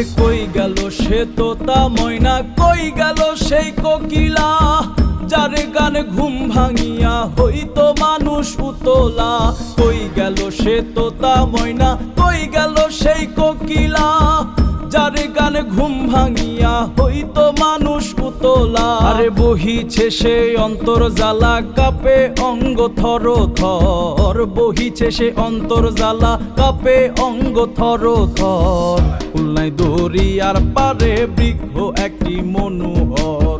আরে কই গেল? সে তোতা ময়না। কই গেল সেই কোকিলা? যারে গান ঘুম ভাঙিয়া হইতো মানুষ উতলা। কই গেল সে তোতা ময়না? কই গেল সেই কোকিলা? যারে গান ঘুম ভাঙিয়া হইতো মানুষ উতলা। আরে বহিছে সে অন্তর জ্বালা, কাপে অঙ্গ থর থর। বহিছে সে অন্তর জ্বালা, কাপে অঙ্গ থর থর। খুলনায় দরিয়ার পারে বৃক্ষ একটি মনোহর।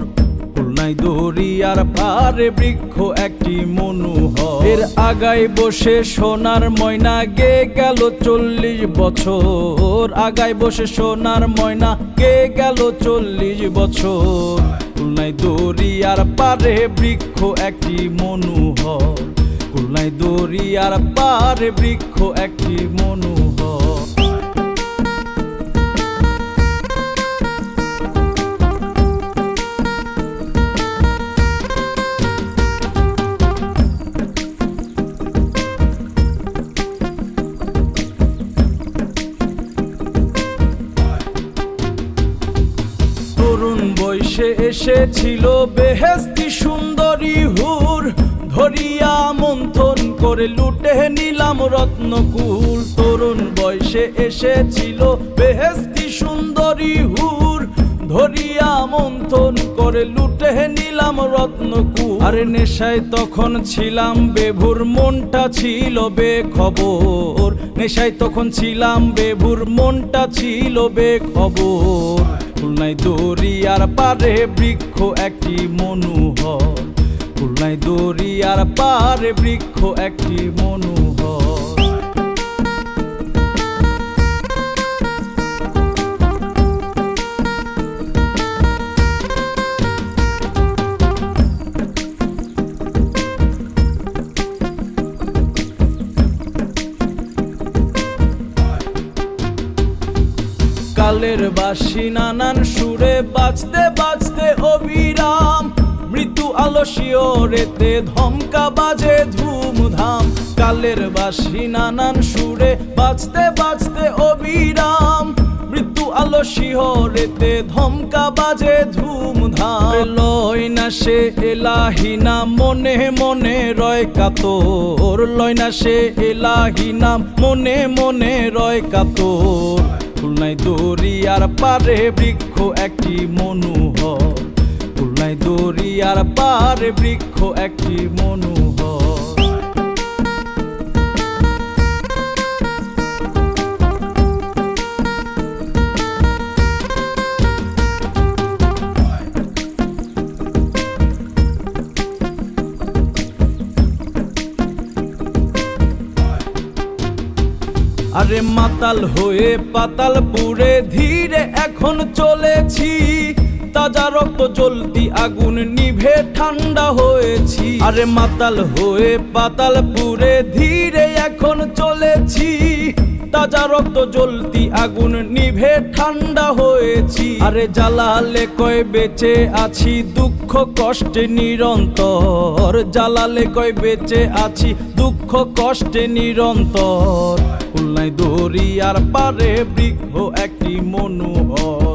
খুলনায় দরিয়ার পারে বৃক্ষ একটি মনোহর। এর আগায় বসে সোনার ময়না গে গেল চল্লিশ বছর। আগায় বসে সোনার ময়না গে গেল চল্লিশ বছর। খুলনায় দরিয়ার পারে বৃক্ষ একটি মনোহর। খুলনায় দরিয়ার পারে বৃক্ষ একটি মনোহর। বয়সে এসেছিল বেহেস্তি সুন্দরী হুর। ধরিয়া মন্থন করে লুটে নিলাম রত্নকুল। তরুণ বয়সে এসেছিল বেহেস্তি সুন্দরী হুর। ধরিয়া মন্থন করে লুটে নিলাম রত্নকুল। আরে নেশায় তখন ছিলাম বেভুর, মনটা ছিল বেখবর। নেশায় তখন ছিলাম বেভুর, মনটা ছিল বেখবর। খুলনায় দরিয়ার পারে বৃক্ষ একটি মনোহর। দড়ি দরিয়ার পারে বৃক্ষ একটি মনোহর। কালের বাসি, নানান সুরে বাজতে বাজতে অবিরাম। মৃত্যু আলসীয় রেতে ধমকা বাজে ধুমধাম। কালের বাসি, নানান সুরে বাজতে বাজতে অবিরাম। মৃত্যু আলো শিহরেতে ধমকা বাজে ধুমধাম। লয় না সে এলাহিনা মনে মনে রয় কাতর। লয় না সে এলাহিনা মনে মনে রয় কাতর। খুলনায় দরিয়ার পারে বৃক্ষ একটি মনোহর। খুলনায় দরিয়ার পারে বৃক্ষ একটি মনোহর। আরে মাতাল হয়ে পাতাল পুরে ধীরে এখন চলেছি। তাজা রক্ত জ্বলতি আগুন নিভে ঠান্ডা হয়েছি। আরে মাতাল হয়ে পাতাল পুরে ধীরে এখন চলেছি। তাজা রক্ত জ্বলতি আগুন নিভে ঠান্ডা হয়েছি। আরে জালালে কয় বেঁচে আছি, দুঃখ কষ্টে নিরন্তর। জালালে কয় বেঁচে আছি, দুঃখ কষ্টে নিরন্তর। খুলনায় আর পারে বৃক্ষ একটি মনোহর।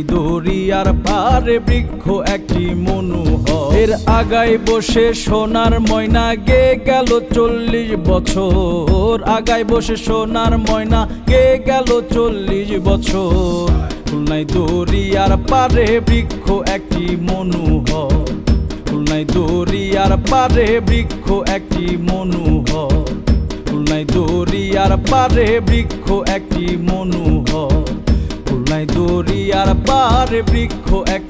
খুলনায় দরিয়ার পারে বৃক্ষ একটি মনোহর। এর আগায় বসে সোনার ময়না গে গেল চল্লিশ বছর। আগায় বসে সোনার ময়না গে গেল চল্লিশ বছর। খুলনায় দরিয়ার পারে বৃক্ষ একটি মনোহর। খুলনায় দরিয়ার পারে বৃক্ষ একটি মনোহর। খুলনায় দরিয়ার পারে বৃক্ষ একটি মনোহর। খুলনায় দরিয়ার পারে বৃক্ষ একটি মনোহর